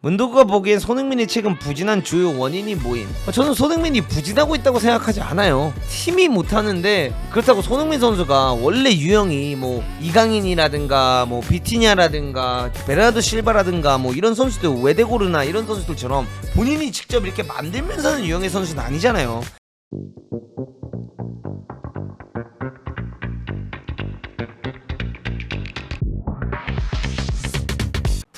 문도구가 보기엔 손흥민이 최근 부진한 주요 원인이 뭐임? 어, 저는 손흥민이 부진하고 있다고 생각하지 않아요. 팀이 못하는데 그렇다고 손흥민 선수가 원래 유형이 뭐 이강인이라든가 뭐 비티냐라든가 베르나르도 실바라든가 뭐 이런 선수들 외대고르나 이런 선수들처럼 본인이 직접 이렇게 만들면서 하는 유형의 선수는 아니잖아요.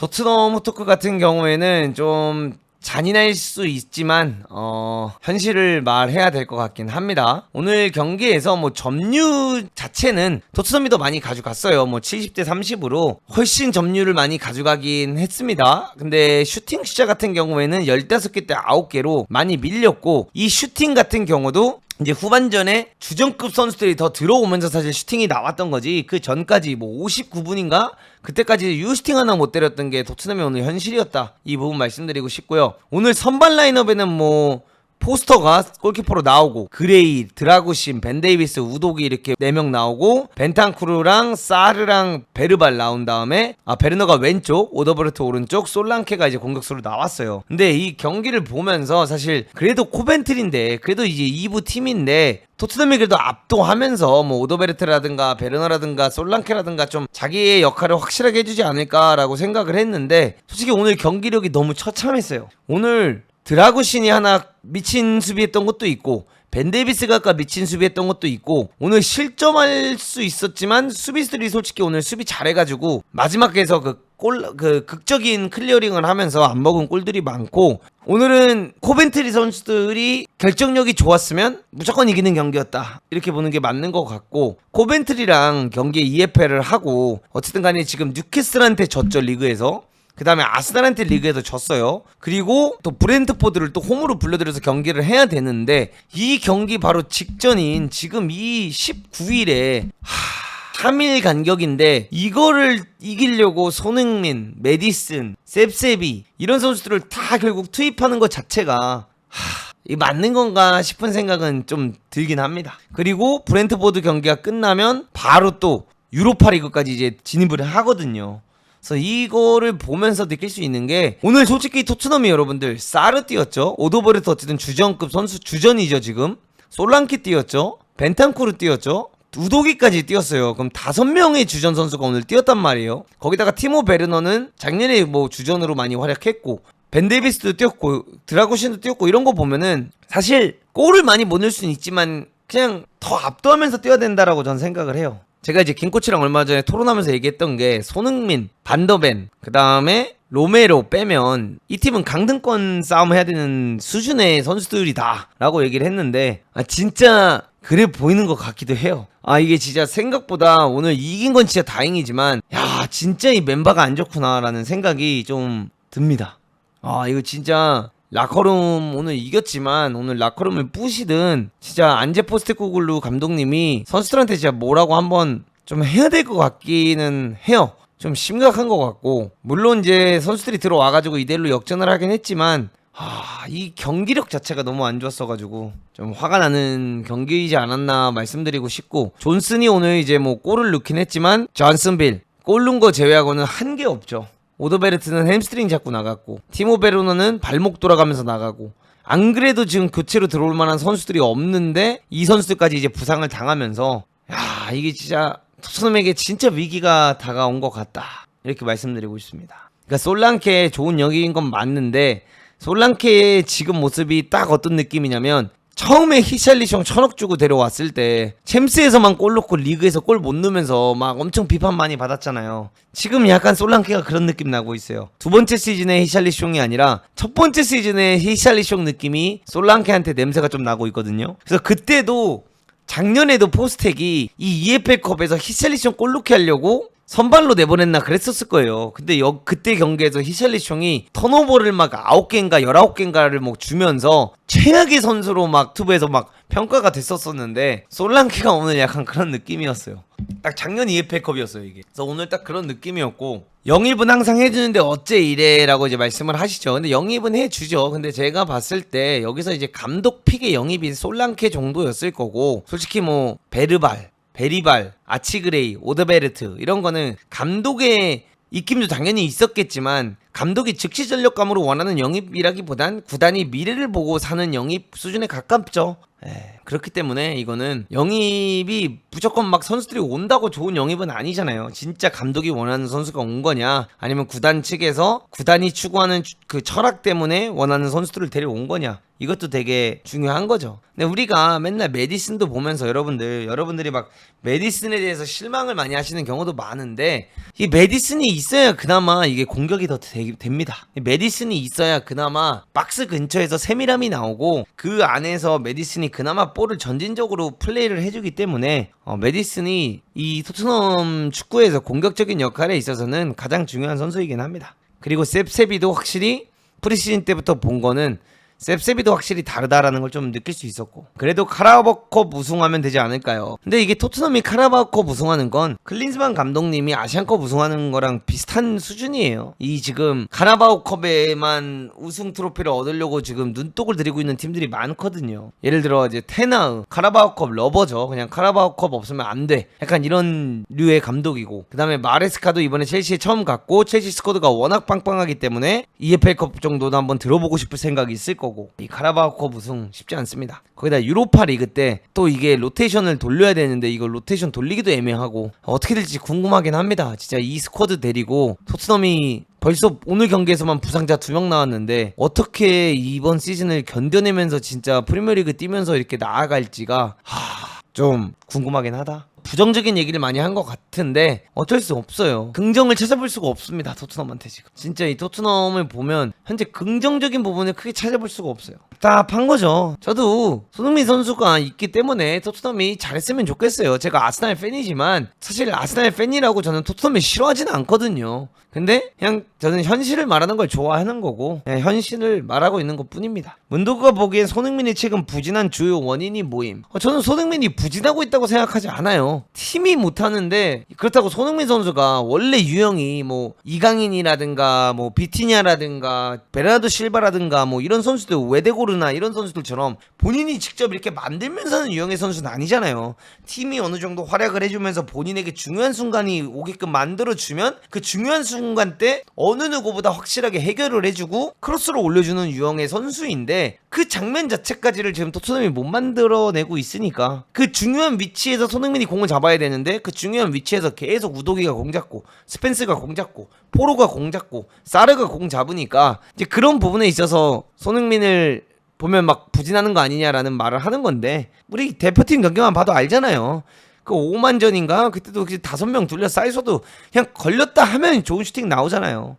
토트넘 호토크 같은 경우에는 좀 잔인할 수 있지만 어 현실을 말해야 될 것 같긴 합니다. 오늘 경기에서 뭐 점유 자체는 토트넘이 더 많이 가져갔어요. 뭐 70대 30으로 훨씬 점유를 많이 가져가긴 했습니다. 근데 슈팅 숫자 같은 경우에는 15개 대 9개로 많이 밀렸고 이 슈팅 같은 경우도 이제 후반전에 주전급 선수들이 더 들어오면서 사실 슈팅이 나왔던 거지. 그 전까지 뭐 59분인가? 그때까지 유슈팅 하나 못 때렸던 게 토트넘의 오늘 현실이었다. 이 부분 말씀드리고 싶고요. 오늘 선발 라인업에는 뭐 포스터가 골키퍼로 나오고 그레이, 드라구신, 벤데이비스, 우독이 이렇게 4명 나오고 벤탄쿠르랑 사르랑 베르발 나온 다음에 아 베르너가 왼쪽, 오더버르트 오른쪽, 솔랑케가 이제 공격수로 나왔어요. 근데 이 경기를 보면서 사실 그래도 코벤트리인데 그래도 이제 2부 팀인데 토트넘이 그래도 압도하면서 뭐 오더베르트라든가 베르너라든가 솔랑케라든가 좀 자기의 역할을 확실하게 해주지 않을까라고 생각을 했는데 솔직히 오늘 경기력이 너무 처참했어요. 오늘 드라구신이 하나 미친 수비했던 것도 있고 벤데비스가 아까 미친 수비했던 것도 있고 오늘 실점할 수 있었지만 수비수들이 솔직히 오늘 수비 잘해가지고 마지막에서 그 골, 그 극적인 클리어링을 하면서 안 먹은 골들이 많고 오늘은 코벤트리 선수들이 결정력이 좋았으면 무조건 이기는 경기였다. 이렇게 보는 게 맞는 것 같고 코벤트리랑 경기에 2회패를 하고 어쨌든 간에 지금 뉴캐슬한테 졌죠 리그에서 그 다음에 아스날한테 리그에서 졌어요. 그리고 또 브렌트포드를 또 홈으로 불러들여서 경기를 해야 되는데 이 경기 바로 직전인 지금 이 19일에 하... 3일 간격인데 이거를 이기려고 손흥민, 메디슨, 셉세비 이런 선수들을 다 결국 투입하는 것 자체가 하... 이 맞는 건가 싶은 생각은 좀 들긴 합니다. 그리고 브렌트포드 경기가 끝나면 바로 또 유로파 리그까지 이제 진입을 하거든요. 그래서 이거를 보면서 느낄 수 있는 게 오늘 솔직히 토트넘이 여러분들 사르 뛰었죠? 오도버레트 어쨌든 주전급 선수 주전이죠 지금? 솔랑키 뛰었죠? 벤탄쿠르 뛰었죠? 우도기까지 뛰었어요. 그럼 다섯 명의 주전 선수가 오늘 뛰었단 말이에요. 거기다가 티모 베르너는 작년에 뭐 주전으로 많이 활약했고 벤데비스도 뛰었고 드라고신도 뛰었고 이런 거 보면은 사실 골을 많이 못 넣을 수는 있지만 그냥 더 압도하면서 뛰어야 된다라고 저는 생각을 해요 제가 이제 김코치랑 얼마 전에 토론하면서 얘기했던 게 손흥민, 반더벤, 그 다음에 로메로 빼면 이 팀은 강등권 싸움 해야 되는 수준의 선수들이다 라고 얘기를 했는데 아 진짜 그래 보이는 것 같기도 해요. 아 이게 진짜 생각보다 오늘 이긴 건 진짜 다행이지만 야 진짜 이 멤버가 안 좋구나 라는 생각이 좀 듭니다. 아 이거 진짜 라커룸 오늘 이겼지만 오늘 라커룸을 부시든 진짜 안제 포스테코글루 감독님이 선수들한테 진짜 뭐라고 한번 좀 해야 될 것 같기는 해요. 좀 심각한 것 같고 물론 이제 선수들이 들어와가지고 이대로 역전을 하긴 했지만 아, 이 경기력 자체가 너무 안 좋았어가지고 좀 화가 나는 경기이지 않았나 말씀드리고 싶고 존슨이 오늘 이제 뭐 골을 넣긴 했지만 존슨빌 골 넣은 거 제외하고는 한 게 없죠. 오더베르트는 햄스트링 잡고 나갔고 티모 베르노는 발목 돌아가면서 나가고 안 그래도 지금 교체로 들어올 만한 선수들이 없는데 이 선수들까지 이제 부상을 당하면서 야 이게 진짜 토트넘에게 진짜 위기가 다가온 것 같다 이렇게 말씀드리고 싶습니다. 그러니까 솔랑케 좋은 영입인 건 맞는데 솔랑케의 지금 모습이 딱 어떤 느낌이냐면 처음에 히샬리숑 천억 주고 데려왔을 때 챔스에서만 골 넣고 리그에서 골 못 넣으면서 막 엄청 비판 많이 받았잖아요. 지금 약간 솔랑케가 그런 느낌 나고 있어요. 두 번째 시즌의 히샬리숑이 아니라 첫 번째 시즌의 히샬리숑 느낌이 솔랑케한테 냄새가 좀 나고 있거든요. 그래서 그때도 작년에도 포스텍이 이 EFL컵에서 히샬리숑 골 넣게 하려고 선발로 내보냈나 그랬었을 거예요. 근데 여, 그때 경기에서 히샬리숑이 턴오버를 막 9개인가 19개인가를 뭐 주면서 최악의 선수로 막 투브에서 막 평가가 됐었었는데 솔랑키가 오늘 약간 그런 느낌이었어요. 딱 작년 EFL컵이었어요 이게. 그래서 오늘 딱 그런 느낌이었고 영입은 항상 해주는데 어째 이래라고 이제 말씀을 하시죠. 근데 영입은 해주죠. 근데 제가 봤을 때 여기서 이제 감독 픽의 영입이 솔랑케 정도였을 거고 솔직히 뭐 베르발 베리발, 아치그레이, 오더베르트 이런 거는 감독의 입김도 당연히 있었겠지만 감독이 즉시 전력감으로 원하는 영입이라기보단 구단이 미래를 보고 사는 영입 수준에 가깝죠. 예, 그렇기 때문에 이거는 영입이 무조건 막 선수들이 온다고 좋은 영입은 아니잖아요. 진짜 감독이 원하는 선수가 온 거냐, 아니면 구단 측에서 구단이 추구하는 추- 그 철학 때문에 원하는 선수들을 데려온 거냐. 이것도 되게 중요한 거죠. 근데 우리가 맨날 메디슨도 보면서 여러분들, 여러분들이 막 메디슨에 대해서 실망을 많이 하시는 경우도 많은데 이 메디슨이 있어야 그나마 이게 공격이 더 되, 됩니다. 이 메디슨이 있어야 그나마 박스 근처에서 세밀함이 나오고 그 안에서 메디슨이 그나마 볼을 전진적으로 플레이를 해주기 때문에 어, 메디슨이 이 토트넘 축구에서 공격적인 역할에 있어서는 가장 중요한 선수이긴 합니다. 그리고 셉세비도 확실히 프리시즌 때부터 본 거는 셉세비도 확실히 다르다라는 걸 좀 느낄 수 있었고 그래도 카라바오컵 우승하면 되지 않을까요? 근데 이게 토트넘이 카라바오컵 우승하는 건 클린스만 감독님이 아시안컵 우승하는 거랑 비슷한 수준이에요. 이 지금 카라바오컵에만 우승 트로피를 얻으려고 지금 눈독을 들이고 있는 팀들이 많거든요. 예를 들어 이제 테나우 카라바오컵 러버죠. 그냥 카라바오컵 없으면 안 돼. 약간 이런 류의 감독이고 그다음에 마레스카도 이번에 첼시에 처음 갔고 첼시 스쿼드가 워낙 빵빵하기 때문에 EFL컵 정도도 한번 들어보고 싶을 생각이 있을 거고 이 카라바오컵 우승 쉽지 않습니다. 거기다 유로파 리그 때 또 이게 로테이션을 돌려야 되는데 이거 로테이션 돌리기도 애매하고 어떻게 될지 궁금하긴 합니다. 진짜 이 스쿼드 데리고 토트넘이 벌써 오늘 경기에서만 부상자 두 명 나왔는데 어떻게 이번 시즌을 견뎌내면서 진짜 프리미어리그 뛰면서 이렇게 나아갈지가 하, 좀 궁금하긴 하다. 부정적인 얘기를 많이 한 것 같은데 어쩔 수 없어요. 긍정을 찾아볼 수가 없습니다. 토트넘한테 지금. 진짜 이 토트넘을 보면 현재 긍정적인 부분을 크게 찾아볼 수가 없어요. 답답한 거죠. 저도 손흥민 선수가 있기 때문에 토트넘이 잘했으면 좋겠어요. 제가 아스날 팬이지만 사실 아스날 팬이라고 저는 토트넘을 싫어하지는 않거든요. 근데 그냥 저는 현실을 말하는 걸 좋아하는 거고 그냥 현실을 말하고 있는 것 뿐입니다. 문도구가 보기엔 손흥민이 최근 부진한 주요 원인이 뭐임? 어, 저는 손흥민이 부진하고 있다고 생각하지 않아요. 팀이 못하는데 그렇다고 손흥민 선수가 원래 유형이 뭐 이강인이라든가 뭐 비티냐라든가 베르나르도 실바라든가 뭐 이런 선수들 외대고르나 이런 선수들처럼 본인이 직접 이렇게 만들면서 하는 유형의 선수는 아니잖아요. 팀이 어느 정도 활약을 해주면서 본인에게 중요한 순간이 오게끔 만들어주면 그 중요한 순간 때 어느 누구보다 확실하게 해결을 해주고 크로스로 올려주는 유형의 선수인데 그 장면 자체까지를 지금 토트넘이 못 만들어내고 있으니까 그 중요한 위치에서 손흥민이 공을 잡아야 되는데 그 중요한 위치에서 계속 우도기가 공 잡고 스펜스가 공 잡고 포로가 공 잡고 사르가 공 잡으니까 이제 그런 부분에 있어서 손흥민을 보면 막 부진하는 거 아니냐라는 말을 하는 건데 우리 대표팀 경기만 봐도 알잖아요. 그 5만 전인가 그때도 그 다섯 명 둘러싸여서도 그냥 걸렸다 하면 좋은 슈팅 나오잖아요.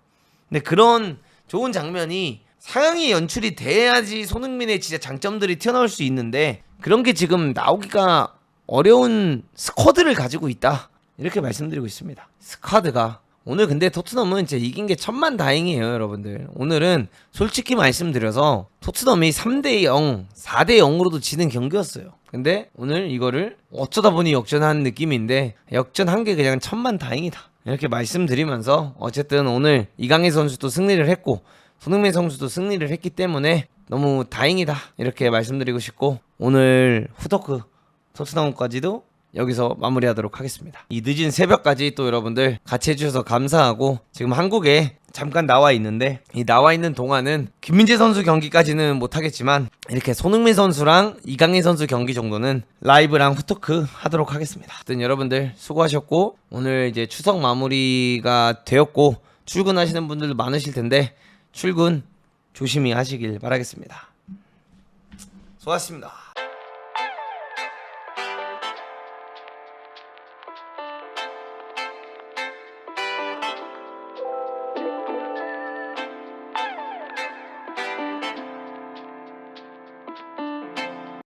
근데 그런 좋은 장면이 상향이 연출이 돼야지 손흥민의 진짜 장점들이 튀어나올 수 있는데 그런 게 지금 나오기가 어려운 스쿼드를 가지고 있다 이렇게 말씀드리고 있습니다. 스쿼드가 오늘 근데 토트넘은 이제 이긴 게 천만 다행이에요, 여러분들. 오늘은 솔직히 말씀드려서 토트넘이 3대 0, 4대 0으로도 지는 경기였어요. 근데 오늘 이거를 어쩌다 보니 역전한 느낌인데 역전한 게 그냥 천만 다행이다. 이렇게 말씀드리면서 어쨌든 오늘 이강인 선수도 승리를 했고 손흥민 선수도 승리를 했기 때문에 너무 다행이다. 이렇게 말씀드리고 싶고 오늘 후더크 토트넘까지도 여기서 마무리하도록 하겠습니다. 이 늦은 새벽까지 또 여러분들 같이 해주셔서 감사하고 지금 한국에 잠깐 나와 있는데 이 나와 있는 동안은 김민재 선수 경기까지는 못하겠지만 이렇게 손흥민 선수랑 이강인 선수 경기 정도는 라이브랑 후토크 하도록 하겠습니다. 하여튼 여러분들 수고하셨고 오늘 이제 추석 마무리가 되었고 출근하시는 분들도 많으실 텐데 출근 조심히 하시길 바라겠습니다. 수고하셨습니다.